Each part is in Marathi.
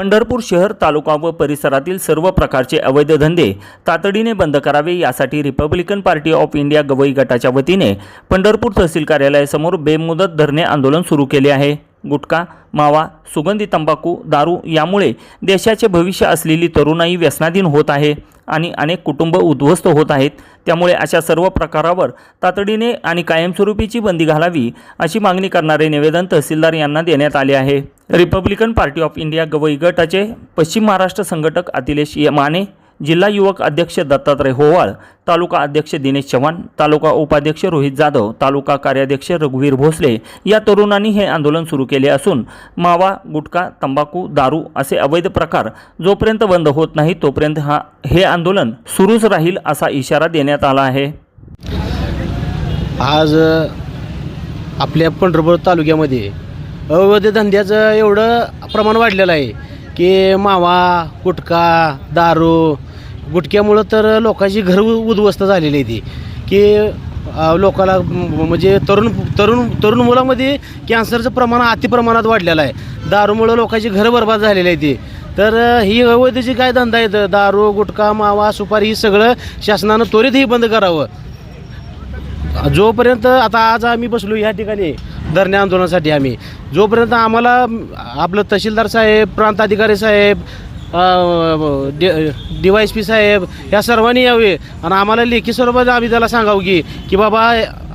पंढरपूर शहर तालुका व परिसरातील सर्व प्रकारचे अवैध धंदे तातडीने बंद करावे यासाठी Republican Party of India Gavai गटाच्या वतीने पंढरपूर तहसील कार्यालयासमोर बेमुदत धरणे आंदोलन सुरू केले आहे. गुटखा मावा सुगंधी तंबाखू दारू यामुळे देशाचे भविष्य असलेली तरुणाई व्यसनाधीन होत आहे आणि अनेक कुटुंब उद्ध्वस्त होत आहेत. त्यामुळे अशा सर्व प्रकारावर तातडीने आणि कायमस्वरूपीची बंदी घालावी अशी मागणी करणारे निवेदन तहसीलदार यांना देण्यात आले आहे. Republican Party of India Gavai गटाचे पश्चिम महाराष्ट्र संघटक अतिलेश माने जिल्हा युवक अध्यक्ष दत्तात्रय होवाळ तालुका अध्यक्ष दिनेश चव्हाण तालुका उपाध्यक्ष रोहित जाधव तालुका कार्याध्यक्ष रघुवीर भोसले या तरुणांनी हे आंदोलन सुरू केले असून मावा गुटखा तंबाखू दारू असे अवैध प्रकार जोपर्यंत बंद होत नाही तोपर्यंत हा हे आंदोलन सुरूच राहील असा इशारा देण्यात आला आहे. आज आपल्या पंढरपूर तालुक्यामध्ये अवैध धंद्याचं एवढं प्रमाण वाढलेलं आहे की मावा गुटखा दारू गुटख्यामुळं तर लोकांची घर उद्ध्वस्त झालेली आहे ती. की लोकाला म्हणजे तरुण तरुण तरुण मुलामध्ये कॅन्सरचं प्रमाण अतिप्रमाणात वाढलेलं आहे. दारूमुळं लोकांची घरं बरबाद झालेली आहे ती. तर ही अवैध जी काय धंदा आहेत दारू गुटखा मावा सुपारी ही सगळं शासनानं त्वरित ही बंद करावं. जोपर्यंत आता आज आम्ही बसलो या ठिकाणी धरणे आंदोलनासाठी आम्ही. जोपर्यंत आम्हाला आपलं तहसीलदार साहेब प्रांताधिकारी साहेब डि वाय पी साहेब या सर्वांनी यावे. आणि आम्हाला लेखी स्वरूपात आम्ही त्याला सांगावं की की बाबा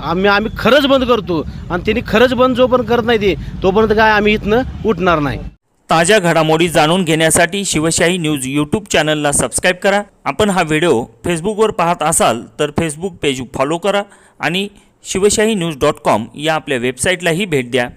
आम्ही आम्ही खरंच बंद करतो. आणि त्यांनी खरंच बंद जोपर्यंत करत नाही ते तोपर्यंत काय आम्ही इथनं उठणार नाही. ताज्या घडामोडी जाणून घेण्यासाठी शिवशाही न्यूज यूट्यूब चॅनलला सबस्क्राईब करा. आपण हा व्हिडिओ फेसबुकवर पाहत असाल तर फेसबुक पेज फॉलो करा आणि शिवशाही न्यूज डॉट कॉम या आपल्या वेबसाईटलाही भेट द्या.